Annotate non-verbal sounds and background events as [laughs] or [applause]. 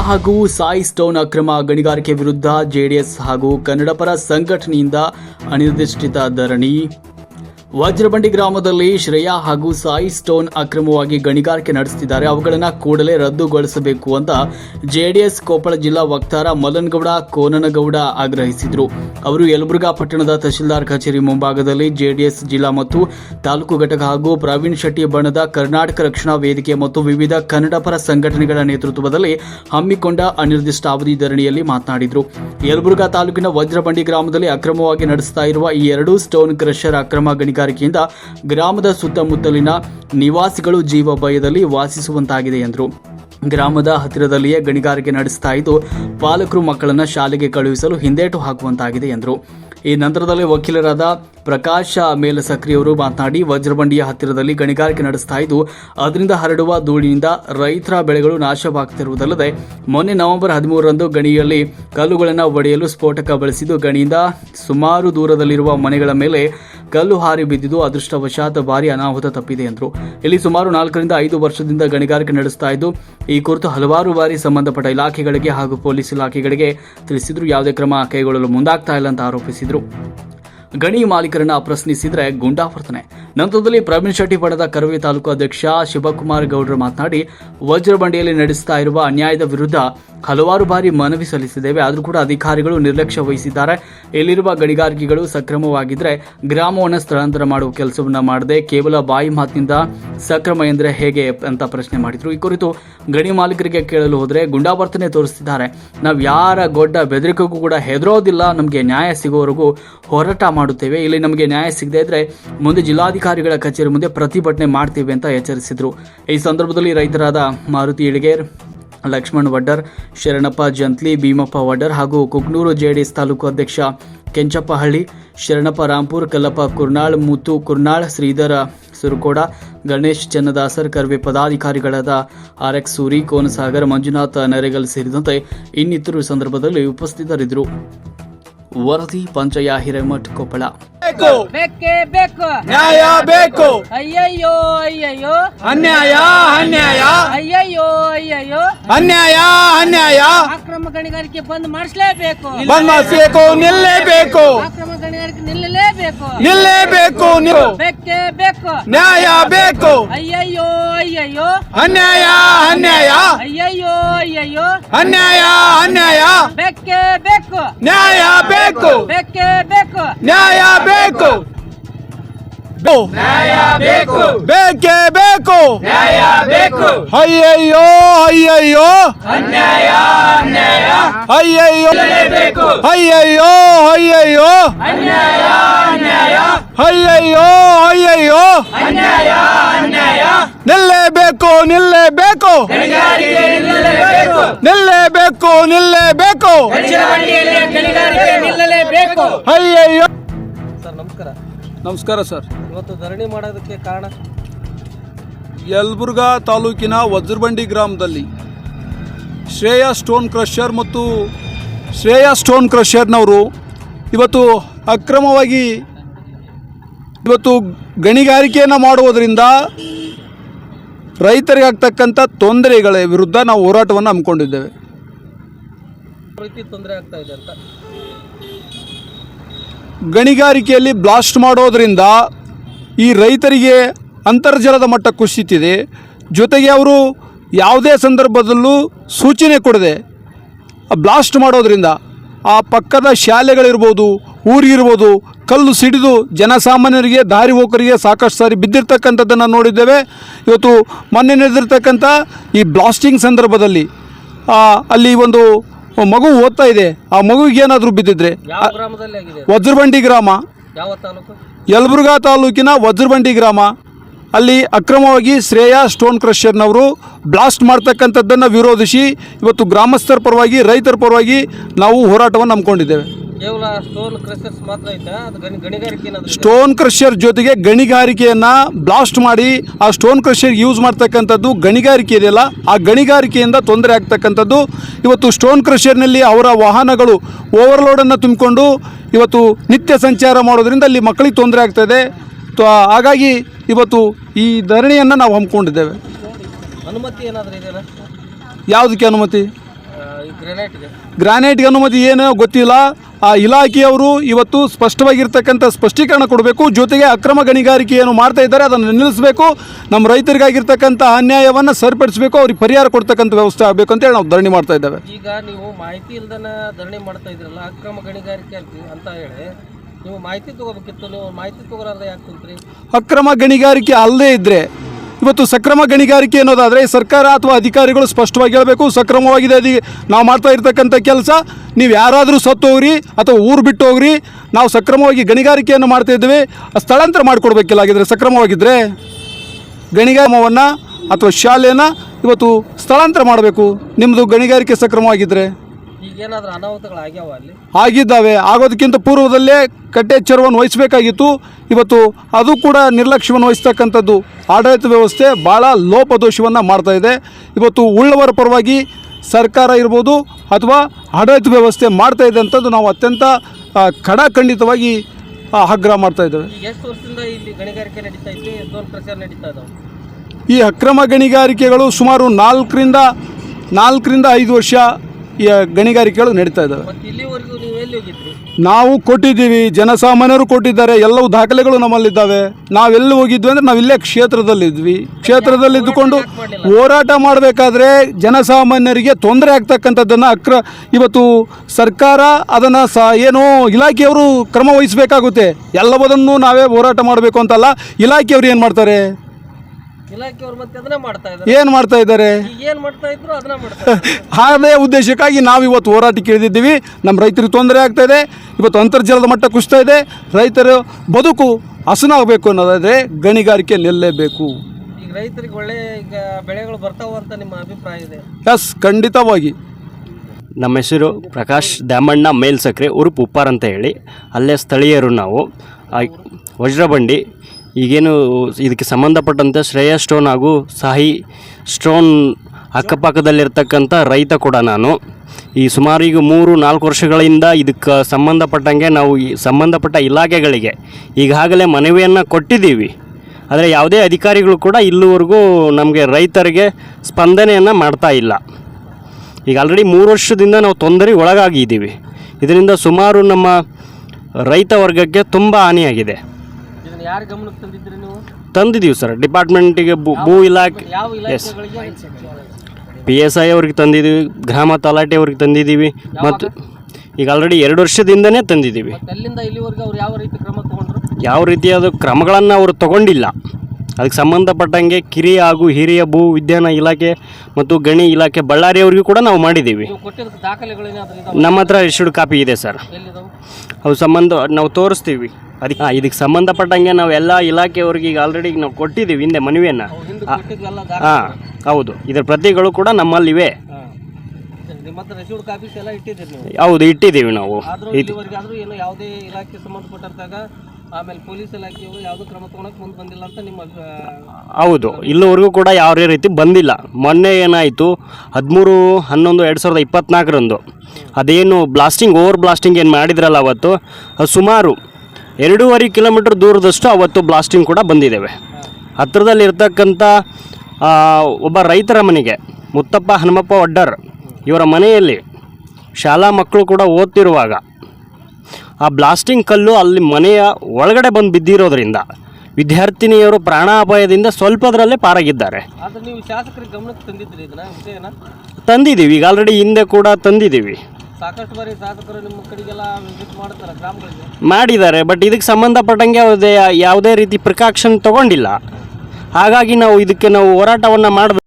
ಹಾಗೂ ಸಾಯಿ ಸ್ಟೋನ್ ಅಕ್ರಮ ಗಣಿಗಾರಿಕೆ ವಿರುದ್ಧ ಜೆಡಿಎಸ್ ಹಾಗೂ ಕನ್ನಡಪರ ಸಂಘಟನೆಯಿಂದ ಅನಿರ್ದಿಷ್ಟಿತ ಧರಣಿ ವಜ್ರಬಂಡಿ ಗ್ರಾಮದಲ್ಲಿ ಶ್ರೇಯಾ ಹಾಗೂ ಸಾಯಿ ಸ್ಟೋನ್ ಅಕ್ರಮವಾಗಿ ಗಣಿಗಾರಿಕೆ ನಡೆಸುತ್ತಿದ್ದಾರೆ. ಅವುಗಳನ್ನು ಕೂಡಲೇ ರದ್ದುಗೊಳಿಸಬೇಕು ಅಂತ ಜೆಡಿಎಸ್ ಕೊಪ್ಪಳ ಜಿಲ್ಲಾ ವಕ್ತಾರ ಮಲನ್ಗೌಡ ಕೋನನಗೌಡ ಆಗ್ರಹಿಸಿದರು. ಅವರು ಯಲಬುರ್ಗಾ ಪಟ್ಟಣದ ತಹಶೀಲ್ದಾರ್ ಕಚೇರಿ ಮುಂಭಾಗದಲ್ಲಿ ಜೆಡಿಎಸ್ ಜಿಲ್ಲಾ ಮತ್ತು ತಾಲೂಕು ಘಟಕ ಹಾಗೂ ಪ್ರವೀಣ್ ಶೆಟ್ಟಿ ಬಣದ ಕರ್ನಾಟಕ ರಕ್ಷಣಾ ವೇದಿಕೆ ಮತ್ತು ವಿವಿಧ ಕನ್ನಡಪರ ಸಂಘಟನೆಗಳ ನೇತೃತ್ವದಲ್ಲಿ ಹಮ್ಮಿಕೊಂಡ ಅನಿರ್ದಿಷ್ಟಾವಧಿ ಧರಣಿಯಲ್ಲಿ ಮಾತನಾಡಿದರು. ಯಲಬುರ್ಗಾ ತಾಲೂಕಿನ ವಜ್ರಬಂಡಿ ಗ್ರಾಮದಲ್ಲಿ ಅಕ್ರಮವಾಗಿ ನಡೆಸ್ತಾ ಇರುವ ಈ ಎರಡೂ ಸ್ಟೋನ್ ಕ್ರಷರ್ ಅಕ್ರಮ ಗಣಿಗಾರಿಕೆಯಿಂದ ಗ್ರಾಮದ ಸುತ್ತಮುತ್ತಲಿನ ನಿವಾಸಿಗಳು ಜೀವ ಭಯದಲ್ಲಿ ವಾಸಿಸುವಂತಾಗಿದೆ ಎಂದರು. ಗ್ರಾಮದ ಹತ್ತಿರದಲ್ಲಿಯೇ ಗಣಿಗಾರಿಕೆ ನಡೆಸ್ತಾ ಇದ್ದು, ಪಾಲಕರು ಮಕ್ಕಳನ್ನು ಶಾಲೆಗೆ ಕಳುಹಿಸಲು ಹಿಂದೇಟು ಹಾಕುವಂತಾಗಿದೆ ಎಂದರು. ಈ ನಂತರದಲ್ಲಿ ವಕೀಲರಾದ ಪ್ರಕಾಶ ಮೇಲಸಕ್ರಿಯವರು ಮಾತನಾಡಿ, ವಜ್ರಬಂಡಿಯ ಹತ್ತಿರದಲ್ಲಿ ಗಣಿಗಾರಿಕೆ ನಡೆಸ್ತಾ ಇದ್ದು, ಅದರಿಂದ ಹರಡುವ ಧೂಳಿನಿಂದ ರೈತರ ಬೆಳೆಗಳು ನಾಶವಾಗುತ್ತಿರುವುದಲ್ಲದೆ ಮೊನ್ನೆ ನವೆಂಬರ್ ಹದಿಮೂರರಂದು ಗಣಿಯಲ್ಲಿ ಕಲ್ಲುಗಳನ್ನು ಒಡೆಯಲು ಸ್ಫೋಟಕ ಬಳಸಿದ್ದು, ಗಣಿಯಿಂದ ಸುಮಾರು ದೂರದಲ್ಲಿರುವ ಮನೆಗಳ ಮೇಲೆ ಕಲ್ಲು ಹಾರಿ ಬಿದ್ದಿದ್ದು ಅದೃಷ್ಟವಶಾತ್ ಭಾರಿ ಅನಾಹುತ ತಪ್ಪಿದೆ ಎಂದರು. ಇಲ್ಲಿ ಸುಮಾರು ನಾಲ್ಕರಿಂದ ಐದು ವರ್ಷದಿಂದ ಗಣಿಗಾರಿಕೆ ನಡೆಸ್ತಾ ಇದ್ದು, ಈ ಕುರಿತು ಹಲವಾರು ಬಾರಿ ಸಂಬಂಧಪಟ್ಟ ಇಲಾಖೆಗಳಿಗೆ ಹಾಗೂ ಪೊಲೀಸ್ ಇಲಾಖೆಗಳಿಗೆ ತಿಳಿಸಿದ್ರು ಯಾವುದೇ ಕ್ರಮ ಕೈಗೊಳ್ಳಲು ಮುಂದಾಗ್ತಾ ಇಲ್ಲ ಅಂತ ಆರೋಪಿಸಿದರು. ಗಣಿ ಮಾಲೀಕರನ್ನ ಪ್ರಶ್ನಿಸಿದ್ರೆ ಗುಂಡಾವರ್ತನೆ ನಂತರದಲ್ಲಿ ಪ್ರವೀಣ್ ಶೆಟ್ಟಿ ಪಡೆದ ಕರವಿ ತಾಲೂಕು ಅಧ್ಯಕ್ಷ ಶಿವಕುಮಾರ್ ಗೌಡರು ಮಾತನಾಡಿ, ವಜ್ರಬಂಡಿಯಲ್ಲಿ ನಡೆಸ್ತಾ ಇರುವ ಅನ್ಯಾಯದ ವಿರುದ್ಧ ಹಲವಾರು ಬಾರಿ ಮನವಿ ಸಲ್ಲಿಸಿದ್ದೇವೆ. ಆದರೂ ಕೂಡ ಅಧಿಕಾರಿಗಳು ನಿರ್ಲಕ್ಷ್ಯ ವಹಿಸಿದ್ದಾರೆ. ಇಲ್ಲಿರುವ ಗಣಿಗಾರಿಕೆಗಳು ಸಕ್ರಮವಾಗಿದ್ರೆ ಗ್ರಾಮವನ್ನು ಸ್ಥಳಾಂತರ ಮಾಡುವ ಕೆಲಸವನ್ನ ಮಾಡದೆ ಕೇವಲ ಬಾಯಿ ಮಾತಿನಿಂದ ಸಕ್ರಮ ಎಂದರೆ ಹೇಗೆ ಅಂತ ಪ್ರಶ್ನೆ ಮಾಡಿದ್ರು. ಈ ಕುರಿತು ಗಣಿ ಮಾಲೀಕರಿಗೆ ಕೇಳಲು ಹೋದರೆ ಗುಂಡಾವರ್ತನೆ ತೋರಿಸ್ತಿದ್ದಾರೆ. ನಾವು ಯಾರ ಗೊಡ್ಡ ಬೆದರಿಕೆಗೂ ಕೂಡ ಹೆದರೋದಿಲ್ಲ. ನಮಗೆ ನ್ಯಾಯ ಸಿಗೋವರೆಗೂ ಹೋರಾಟ ಮಾಡುತ್ತೇವೆ. ಇಲ್ಲಿ ನಮಗೆ ನ್ಯಾಯ ಸಿಗದೇ ಇದ್ರೆ ಮುಂದೆ ಜಿಲ್ಲಾಧಿಕಾರಿಗಳ ಕಚೇರಿ ಮುಂದೆ ಪ್ರತಿಭಟನೆ ಮಾಡ್ತೇವೆ ಅಂತ ಎಚ್ಚರಿಸಿದ್ರು. ಈ ಸಂದರ್ಭದಲ್ಲಿ ರೈತರಾದ ಮಾರುತಿ ಇಳಿಗೇರ್, ಲಕ್ಷ್ಮಣ್ ವಡ್ಡರ್, ಶರಣಪ್ಪ ಜಂತ್ಲಿ, ಭೀಮಪ್ಪ ವಡ್ಡರ್ ಹಾಗೂ ಕುಕ್ನೂರು ಜೆಡಿಎಸ್ ತಾಲೂಕು ಅಧ್ಯಕ್ಷ ಕೆಂಚಪ್ಪಹಳ್ಳಿ ಶರಣಪ್ಪ ರಾಂಪುರ್, ಕಲ್ಲಪ್ಪ ಕುರ್ನಾಳ್, ಮುತ್ತು ಕುರ್ನಾಳ್, ಶ್ರೀಧರ ಸುರಕೋಡ, ಗಣೇಶ್ ಚನ್ನದಾಸರ್, ಕರ್ವೆ ಪದಾಧಿಕಾರಿಗಳಾದ ಆರ್ ಎಕ್ಸ್ ಸೂರಿ, ಕೋನಸಾಗರ್, ಮಂಜುನಾಥ ನರೇಗಲ್ ಸೇರಿದಂತೆ ಇನ್ನಿತರು ಸಂದರ್ಭದಲ್ಲಿ ಉಪಸ್ಥಿತರಿದ್ದರು. ವರದಿ ಪಂಚಯ ಹಿರೇಮಠ್ ಕೊಪ್ಪಳ. ಬೇಕು. ಬೇಕೇ ಬೇಕು. ನ್ಯಾಯ ಬೇಕು. ಅಯ್ಯಯ್ಯೋ ಅಯ್ಯಯ್ಯೋ. ಅನ್ಯಾಯ ಅನ್ಯಾಯ ಅಯ್ಯಯ್ಯೋ ಅಯ್ಯಯ್ಯೋ ಅನ್ಯಾಯ ಅನ್ಯಾಯ ಅಕ್ರಮ ಗಣಿಗಾರಿಕೆ ಬಂದ್ ಮಾಡಿಸ್ಲೇಬೇಕು ಬಂದ್ ಮಾಡಿಸ್ಬೇಕು ನಿಲ್ಲೇಬೇಕು ಅಕ್ರಮ ಗಣಿಗಾರಿಕೆ ನಿಲ್ಲಲೇಬೇಕು ನಿಲ್ಲೇಬೇಕು ನೀವು ಬೇಕೇ ಬೇಕು ನ್ಯಾಯ ಬೇಕು ಅಯ್ಯಯ್ಯೋ ಅಯ್ಯಯ್ಯೋ ಅನ್ಯಾಯ ಅನ್ಯಾಯ ಅಯ್ಯಯ್ಯೋ ಅಯ್ಯಯ್ಯೋ ಅನ್ಯಾಯ ಅನ್ಯಾಯ ಬೇಕೇ ಬೇಕು ನ್ಯಾಯ ಬೇಕು ಬೇಕೇ ಬೇಕು ನ್ಯಾಯ ಬೇಕು ನ್ಯಾಯ ಬೇಕು ಬೇಕೇ. ಬೇಕು ನ್ಯಾಯ ಬೇಕು ಅಯ್ಯಯ್ಯೋ ಅಯ್ಯಯ್ಯೋ. ಅನ್ಯಾಯ ಅನ್ಯಾಯ ಅಯ್ಯಯ್ಯೋ. ಅಯ್ಯಯ್ಯೋ ಅಯ್ಯಯ್ಯೋ. ಅನ್ಯಾಯ ಅನ್ಯಾಯ ಅಯ್ಯಯ್ಯೋ ಅಯ್ಯಯ್ಯೋ. ಅನ್ಯಾಯ ಅನ್ಯಾಯ ನಿಲ್ಲೇಬೇಕು ನಿಲ್ಲೇಬೇಕು. ನಿಲ್ಲೇಬೇಕು ನಿಲ್ಲೇಬೇಕು. ಅಯ್ಯಯ್ಯೋ. ಸರ್ ನಮಸ್ಕಾರ ನಮಸ್ಕಾರ ಸರ್. ಇವತ್ತು ಧರಣಿ ಮಾಡೋದಕ್ಕೆ ಕಾರಣ? ಯಲಬುರ್ಗಾ ತಾಲೂಕಿನ ವಜ್ರಬಂಡಿ ಗ್ರಾಮದಲ್ಲಿ ಶ್ರೇಯಾ ಸ್ಟೋನ್ ಕ್ರಷರ್ ಮತ್ತು ಶ್ರೇಯಾ ಸ್ಟೋನ್ ಕ್ರಷರ್ನವರು ಇವತ್ತು ಅಕ್ರಮವಾಗಿ ಇವತ್ತು ಗಣಿಗಾರಿಕೆಯನ್ನು ಮಾಡುವುದರಿಂದ ರೈತರಿಗೆ ಆಗ್ತಕ್ಕಂಥ ತೊಂದರೆಗಳ ವಿರುದ್ಧ ನಾವು ಹೋರಾಟವನ್ನು ಹಮ್ಮಿಕೊಂಡಿದ್ದೇವೆ. ರೀತಿ ತೊಂದರೆ ಆಗ್ತಾ ಇದೆ ಅಂತ. ಗಣಿಗಾರಿಕೆಯಲ್ಲಿ ಬ್ಲಾಸ್ಟ್ ಮಾಡೋದರಿಂದ ಈ ರೈತರಿಗೆ ಅಂತರ್ಜಲದ ಮಟ್ಟ ಕುಸಿತಿದೆ. ಜೊತೆಗೆ ಅವರು ಯಾವುದೇ ಸಂದರ್ಭದಲ್ಲೂ ಸೂಚನೆ ಕೊಡದೆ ಬ್ಲಾಸ್ಟ್ ಮಾಡೋದರಿಂದ ಆ ಪಕ್ಕದ ಶಾಲೆಗಳಿರ್ಬೋದು, ಊರಿಗಿರ್ಬೋದು, ಕಲ್ಲು ಸಿಡಿದು ಜನಸಾಮಾನ್ಯರಿಗೆ, ದಾರಿ ಹೋಕರಿಗೆ ಸಾಕಷ್ಟು ಸಾರಿ ಬಿದ್ದಿರ್ತಕ್ಕಂಥದ್ದನ್ನು ನೋಡಿದ್ದೇವೆ. ಇವತ್ತು ಮೊನ್ನೆ ನಡೆದಿರ್ತಕ್ಕಂಥ ಈ ಬ್ಲಾಸ್ಟಿಂಗ್ ಸಂದರ್ಭದಲ್ಲಿ ಅಲ್ಲಿ ಒಂದು ಮಗು ಓದ್ತಾ ಇದೆ. ಆ ಮಗುವಿಗೆ ಏನಾದರೂ ಬಿದ್ದಿದ್ರೆ? ವಜ್ರಬಂಡಿ ಗ್ರಾಮ. ಯಲಬುರ್ಗಾ ತಾಲೂಕಿನ ವಜ್ರಬಂಡಿ ಗ್ರಾಮ. ಅಲ್ಲಿ ಅಕ್ರಮವಾಗಿ ಶ್ರೇಯಾ ಸ್ಟೋನ್ ಕ್ರಷರ್ನವರು ಬ್ಲಾಸ್ಟ್ ಮಾಡ್ತಕ್ಕಂಥದ್ದನ್ನು ವಿರೋಧಿಸಿ ಇವತ್ತು ಗ್ರಾಮಸ್ಥರ ಪರವಾಗಿ ರೈತರ ಪರವಾಗಿ ನಾವು ಹೋರಾಟವನ್ನು ಹಮ್ಮಿಕೊಂಡಿದ್ದೇವೆ. ಕೇವಲ ಸ್ಟೋನ್ ಕ್ರಷರ್ಸ್ ಮಾತ್ರ ಐತಾ ಅದು ಗಣಿ ಗಣಿಗಾರಿಕೆ ಏನಾದ್ರು ಸ್ಟೋನ್ ಕ್ರಷರ್ ಜೊತೆಗೆ ಗಣಿಗಾರಿಕೆಯನ್ನು ಬ್ಲಾಸ್ಟ್ ಮಾಡಿ ಆ ಸ್ಟೋನ್ ಕ್ರಷರ್ ಯೂಸ್ ಮಾಡ್ತಕ್ಕಂಥದ್ದು ಗಣಿಗಾರಿಕೆ ಇದೆಯಲ್ಲ ಆ ಗಣಿಗಾರಿಕೆಯಿಂದ ತೊಂದರೆ ಆಗ್ತಕ್ಕಂಥದ್ದು. ಇವತ್ತು ಸ್ಟೋನ್ ಕ್ರಷರ್ನಲ್ಲಿ ಅವರ ವಾಹನಗಳು ಓವರ್ಲೋಡನ್ನು ತುಂಬಿಕೊಂಡು ಇವತ್ತು ನಿತ್ಯ ಸಂಚಾರ ಮಾಡೋದ್ರಿಂದ ಅಲ್ಲಿ ಮಕ್ಕಳಿಗೆ ತೊಂದರೆ ಆಗ್ತಾಯಿದೆ ಹಾಗಾಗಿ ಇವತ್ತು ಈ ಧರಣಿಯನ್ನು ನಾವು ಹಮ್ಮಿಕೊಂಡಿದ್ದೇವೆ. ಅನುಮತಿ ಏನಾದರೂ ಇದೆಯಾ? ಯಾವುದಕ್ಕೆ ಅನುಮತಿ? ಗ್ರೆನೈಟ್ಗೆ ಅನುಮತಿ ಏನೋ ಗೊತ್ತಿಲ್ಲ. ಆ ಇಲಾಖೆಯವರು ಇವತ್ತು ಸ್ಪಷ್ಟವಾಗಿರ್ತಕ್ಕಂಥ ಸ್ಪಷ್ಟೀಕರಣ ಕೊಡಬೇಕು. ಜೊತೆಗೆ ಅಕ್ರಮ ಗಣಿಗಾರಿಕೆ ಏನು ಮಾಡ್ತಾ ಇದ್ದಾರೆ ಅದನ್ನು ನಿಲ್ಲಿಸಬೇಕು. ನಮ್ಮ ರೈತರಿಗಾಗಿರ್ತಕ್ಕಂಥ ಅನ್ಯಾಯವನ್ನು ಸರಿಪಡಿಸಬೇಕು. ಅವ್ರಿಗೆ ಪರಿಹಾರ ಕೊಡ್ತಕ್ಕಂಥ ವ್ಯವಸ್ಥೆ ಆಗಬೇಕು ಅಂತೇಳಿ ನಾವು ಧರಣಿ ಮಾಡ್ತಾ ಇದ್ದೇವೆ. ಈಗ ನೀವು ಮಾಹಿತಿ ಇಲ್ದನ ಧರಣಿ ಮಾಡ್ತಾ ಇದ್ರಲ್ಲ ಅಕ್ರಮ ಗಣಿಗಾರಿಕೆ ಅಂತ ಅಂತ ಹೇಳಿ ನೀವು ಮಾಹಿತಿ ತಗೋಬೇಕಿತ್ತು. ನೀವು ಮಾಹಿತಿ ತಗೋಲಾರ್ದ ಯಾಕೆ ಅಕ್ರಮ ಗಣಿಗಾರಿಕೆ ಅಲ್ಲದೇ ಇದ್ದರೆ ಇವತ್ತು ಸಕ್ರಮ ಗಣಿಗಾರಿಕೆ ಅನ್ನೋದಾದರೆ ಸರ್ಕಾರ ಅಥವಾ ಅಧಿಕಾರಿಗಳು ಸ್ಪಷ್ಟವಾಗಿ ಹೇಳಬೇಕು ಸಕ್ರಮವಾಗಿದೆ ಅದಿ ನಾವು ಮಾಡ್ತಾ ಇರ್ತಕ್ಕಂಥ ಕೆಲಸ. ನೀವು ಯಾರಾದರೂ ಸತ್ತು ಹೋಗ್ರಿ ಅಥವಾ ಊರು ಬಿಟ್ಟು ಹೋಗ್ರಿ ನಾವು ಸಕ್ರಮವಾಗಿ ಗಣಿಗಾರಿಕೆಯನ್ನು ಮಾಡ್ತಾ ಇದ್ದೇವೆ. ಸ್ಥಳಾಂತರ ಮಾಡಿಕೊಡ್ಬೇಕಿಲ್ಲ ಆಗಿದ್ರೆ ಸಕ್ರಮವಾಗಿದ್ದರೆ ಗಣಿಗಾಮವನ್ನು ಅಥವಾ ಶಾಲೆಯನ್ನು ಇವತ್ತು ಸ್ಥಳಾಂತರ ಮಾಡಬೇಕು. ನಿಮ್ಮದು ಗಣಿಗಾರಿಕೆ ಸಕ್ರಮವಾಗಿದ್ದರೆ ಆಗಿದ್ದಾವೆ. ಆಗೋದಕ್ಕಿಂತ ಪೂರ್ವದಲ್ಲೇ ಕಟ್ಟೆಚ್ಚರವನ್ನು ವಹಿಸಬೇಕಾಗಿತ್ತು. ಇವತ್ತು ಅದು ಕೂಡ ನಿರ್ಲಕ್ಷ್ಯವನ್ನು ವಹಿಸ್ತಕ್ಕಂಥದ್ದು ಆಡಳಿತ ವ್ಯವಸ್ಥೆ ಭಾಳ ಲೋಪದೋಷವನ್ನು ಮಾಡ್ತಾ ಇದೆ. ಇವತ್ತು ಉಳ್ಳವರ ಪರವಾಗಿ ಸರ್ಕಾರ ಇರ್ಬೋದು ಅಥವಾ ಆಡಳಿತ ವ್ಯವಸ್ಥೆ ಮಾಡ್ತಾ ಇದೆ ಅಂತದ್ದು ನಾವು ಅತ್ಯಂತ ಕಡಾಖಂಡಿತವಾಗಿ ಆಗ್ರಹ ಮಾಡ್ತಾ ಇದ್ದೇವೆ. ಈ ಅಕ್ರಮ ಗಣಿಗಾರಿಕೆಗಳು ಸುಮಾರು ನಾಲ್ಕರಿಂದ ನಾಲ್ಕರಿಂದ ಐದು ವರ್ಷ ಈ ಗಣಿಗಾರಿಕೆಗಳು ನಡೀತಾ ಇದ್ದಾವೆ. ನೀವು ಕೊಟ್ಟಿದ್ದೀವಿ ಜನಸಾಮಾನ್ಯರು ಕೊಟ್ಟಿದ್ದಾರೆ ಎಲ್ಲವೂ ದಾಖಲೆಗಳು ನಮ್ಮಲ್ಲಿದ್ದಾವೆ. ನಾವೆಲ್ಲಿ ಹೋಗಿದ್ವಿ ಅಂದ್ರೆ ನಾವು ಇಲ್ಲೇ ಕ್ಷೇತ್ರದಲ್ಲಿದ್ವಿ. ಕ್ಷೇತ್ರದಲ್ಲಿದ್ದುಕೊಂಡು ಹೋರಾಟ ಮಾಡಬೇಕಾದ್ರೆ ಜನಸಾಮಾನ್ಯರಿಗೆ ತೊಂದರೆ ಆಗ್ತಕ್ಕಂಥದ್ದನ್ನು ಅಕ್ರ ಇವತ್ತು ಸರ್ಕಾರ ಅದನ್ನು ಸ ಏನು ಇಲಾಖೆಯವರು ಕ್ರಮ ವಹಿಸಬೇಕಾಗುತ್ತೆ. ಎಲ್ಲವನ್ನೂ ನಾವೇ ಹೋರಾಟ ಮಾಡಬೇಕು ಅಂತಲ್ಲ ಇಲಾಖೆಯವರು ಏನು ಮಾಡ್ತಾರೆ? ಇಲಾಖೆಯವ್ರು ಮತ್ತೆ ಅದನ್ನೇ ಮಾಡ್ತಾ ಇದ್ದಾರೆ. ಏನು ಮಾಡ್ತಾ ಇದ್ದಾರೆ? ಏನು ಮಾಡ್ತಾ ಇದ್ರು ಅದನ್ನ [laughs] ಅದೇ ಉದ್ದೇಶಕ್ಕಾಗಿ ನಾವು ಇವತ್ತು ಹೋರಾಟಕ್ಕೆ ಇಳಿದಿದ್ದೀವಿ ನಮ್ಮ ರೈತರಿಗೆ ತೊಂದರೆ ಆಗ್ತಾ ಇದೆ. ಇವತ್ತು ಅಂತರ್ಜಲದ ಮಟ್ಟ ಕುಸ್ತಾ ಇದೆ. ರೈತರು ಬದುಕು ಹಸನಾಗಬೇಕು ಅನ್ನೋದಾದರೆ ಗಣಿಗಾರಿಕೆ ನಿಲ್ಲಲೇಬೇಕು ಈಗ ರೈತರಿಗೆ ಒಳ್ಳೆ ಈಗ ಬೆಳೆಗಳು ಬರ್ತಾವ ಅಂತ ನಿಮ್ಮ ಅಭಿಪ್ರಾಯ ಇದೆ. ಎಸ್ ಖಂಡಿತವಾಗಿ. ನಮ್ಮ ಹೆಸರು ಪ್ರಕಾಶ್ ದ್ಯಾಮಣ್ಣ ಮೇಲ್ಸಕ್ರೆ ಉರುಪು ಉಪ್ಪಾರ್ ಅಂತ ಹೇಳಿ. ಅಲ್ಲೇ ಸ್ಥಳೀಯರು ನಾವು. ಆ, ವಜ್ರಬಂಡಿ ಈಗೇನು ಇದಕ್ಕೆ ಸಂಬಂಧಪಟ್ಟಂತೆ ಶ್ರೇಯ ಸ್ಟೋನ್ ಹಾಗೂ ಸಾಹಿ ಸ್ಟೋನ್ ಅಕ್ಕಪಕ್ಕದಲ್ಲಿರ್ತಕ್ಕಂಥ ರೈತ ಕೂಡ ನಾನು. ಈ ಸುಮಾರು ಈಗ ಮೂರು, ನಾಲ್ಕು ವರ್ಷಗಳಿಂದ ಇದಕ್ಕೆ ಸಂಬಂಧಪಟ್ಟಂಗೆ ನಾವು ಈ ಸಂಬಂಧಪಟ್ಟ ಇಲಾಖೆಗಳಿಗೆ ಈಗಾಗಲೇ ಮನವಿಯನ್ನು ಕೊಟ್ಟಿದ್ದೀವಿ. ಆದರೆ ಯಾವುದೇ ಅಧಿಕಾರಿಗಳು ಕೂಡ ಇಲ್ಲಿವರೆಗೂ ನಮಗೆ ರೈತರಿಗೆ ಸ್ಪಂದನೆಯನ್ನು ಮಾಡ್ತಾ ಇಲ್ಲ. ಈಗ ಆಲ್ರೆಡಿ ಮೂರು ವರ್ಷದಿಂದ ನಾವು ತೊಂದರೆ ಒಳಗಾಗಿದ್ದೀವಿ. ಇದರಿಂದ ಸುಮಾರು ನಮ್ಮ ರೈತ ವರ್ಗಕ್ಕೆ ತುಂಬ ಹಾನಿಯಾಗಿದೆ. ಯಾರ ಗಮನಕ್ಕೆ ತಂದಿದ್ರಿ ನೀವು? ತಂದಿದ್ದೀವಿ ಸರ್. ಡಿಪಾರ್ಟ್ಮೆಂಟಿಗೆ ಭೂ ಭೂ ಇಲಾಖೆ ಯಾವ ಇಲಾಖೆಗಳಿಗೆ ಪಿ ಎಸ್ ಐ ಅವ್ರಿಗೆ ತಂದಿದ್ದೀವಿ ಗ್ರಾಮ ತಲಾಟೆ ಅವ್ರಿಗೆ ತಂದಿದ್ದೀವಿ ಮತ್ತು ಈಗ ಆಲ್ರೆಡಿ ಎರಡು ವರ್ಷದಿಂದನೇ ತಂದಿದ್ದೀವಿ. ಮತ್ತೆ ಅಲ್ಲಿಂದ ಇಲ್ಲಿವರೆಗೂ ಅವ್ರು ಯಾವ ರೀತಿ ಕ್ರಮ ತಗೊಂಡ್ರು? ಯಾವ ರೀತಿಯಾದ ಕ್ರಮಗಳನ್ನು ಅವರು ತಗೊಂಡಿಲ್ಲ. ಅದಕ್ಕೆ ಸಂಬಂಧಪಟ್ಟಂಗೆ ಕಿರಿಯ ಹಾಗೂ ಹಿರಿಯ ಭೂ ವಿಜ್ಞಾನ ಇಲಾಖೆ ಮತ್ತು ಗಣಿ ಇಲಾಖೆ ಬಳ್ಳಾರಿಯವರಿಗೂ ಕೂಡ ನಾವು ಮಾಡಿದ್ದೀವಿ. ನಮ್ಮ ಹತ್ರ ಇಶ್ಯೂಡ್ ಕಾಪಿ ಇದೆ ಸರ್. ಅವು ಸಂಬಂಧ ನಾವು ತೋರಿಸ್ತೀವಿ. ಅದಕ್ಕೆ ಹಾಂ ಇದಕ್ಕೆ ಸಂಬಂಧಪಟ್ಟಂಗೆ ನಾವು ಎಲ್ಲ ಇಲಾಖೆಯವ್ರಿಗೆ ಈಗ ಆಲ್ರೆಡಿ ನಾವು ಕೊಟ್ಟಿದ್ದೀವಿ ಹಿಂದೆ ಮನವಿಯನ್ನು. ಹಾಂ ಹೌದು. ಇದರ ಪ್ರತಿಗಳು ಕೂಡ ನಮ್ಮಲ್ಲಿವೆ. ಹೌದು ಇಟ್ಟಿದ್ದೀವಿ ನಾವು. ಆಮೇಲೆ ಹೌದು, ಇಲ್ಲಿವರೆಗೂ ಕೂಡ ಯಾವುದೇ ರೀತಿ ಬಂದಿಲ್ಲ. ಮೊನ್ನೆ ಏನಾಯಿತು, ಹದಿಮೂರು, ಹನ್ನೊಂದು, ಎರಡು ಸಾವಿರದ ಇಪ್ಪತ್ನಾಲ್ಕರಂದು. ಅದೇನು ಬ್ಲಾಸ್ಟಿಂಗ್ ಓವರ್ ಬ್ಲಾಸ್ಟಿಂಗ್ ಏನು ಮಾಡಿದ್ರಲ್ಲ ಅವತ್ತು ಸುಮಾರು ಎರಡೂವರೆ ಕಿಲೋಮೀಟರ್ ದೂರದಷ್ಟು ಅವತ್ತು ಬ್ಲಾಸ್ಟಿಂಗ್ ಕೂಡ ಬಂದಿದ್ದೇವೆ. ಹತ್ತಿರದಲ್ಲಿರ್ತಕ್ಕಂಥ ಒಬ್ಬ ರೈತರ ಮನೆಗೆ, ಮುತ್ತಪ್ಪ ಹನುಮಪ್ಪ ಒಡ್ಡರ್, ಇವರ ಮನೆಯಲ್ಲಿ ಶಾಲಾ ಮಕ್ಕಳು ಕೂಡ ಓದ್ತಿರುವಾಗ ಆ ಬ್ಲಾಸ್ಟಿಂಗ್ ಕಲ್ಲು ಅಲ್ಲಿ ಮನೆಯ ಒಳಗಡೆ ಬಂದು ಬಿದ್ದಿರೋದ್ರಿಂದ ವಿದ್ಯಾರ್ಥಿನಿಯರು ಪ್ರಾಣಾಪಾಯದಿಂದ ಸ್ವಲ್ಪದರಲ್ಲೇ ಪಾರಾಗಿದ್ದಾರೆ. ಆದ್ರೆ ನೀವು ಶಾಸಕರಿಗೆ ಗಮನಕ್ಕೆ ತಂದಿದ್ರಿ ಇದನ್ನ ವಿಷಯನ? ತಂದಿದ್ದೀವಿ ಈಗ ಆಲ್ರೆಡಿ ಹಿಂದೆ ಕೂಡ ತಂದಿದ್ದೀವಿ. ಸಾಕಷ್ಟು ಬಾರಿ ಶಾಸಕರು ನಿಮ್ಮ ಕಡೆಗೆಲ್ಲ ವಿಸಿಟ್ ಮಾಡ್ತಾರೆ ಗ್ರಾಮಗಳಿಗೆ ಮಾಡಿದ್ದಾರೆ ಬಟ್ ಇದಕ್ಕೆ ಸಂಬಂಧಪಟ್ಟಂಗೆ ಯಾವುದೇ ಯಾವುದೇ ರೀತಿ ಪ್ರಿಕಾಕ್ಷನ್ ತಗೊಂಡಿಲ್ಲ. ಹಾಗಾಗಿ ನಾವು ಇದಕ್ಕೆ ನಾವು ಹೋರಾಟವನ್ನು ಮಾಡಬೇಕು.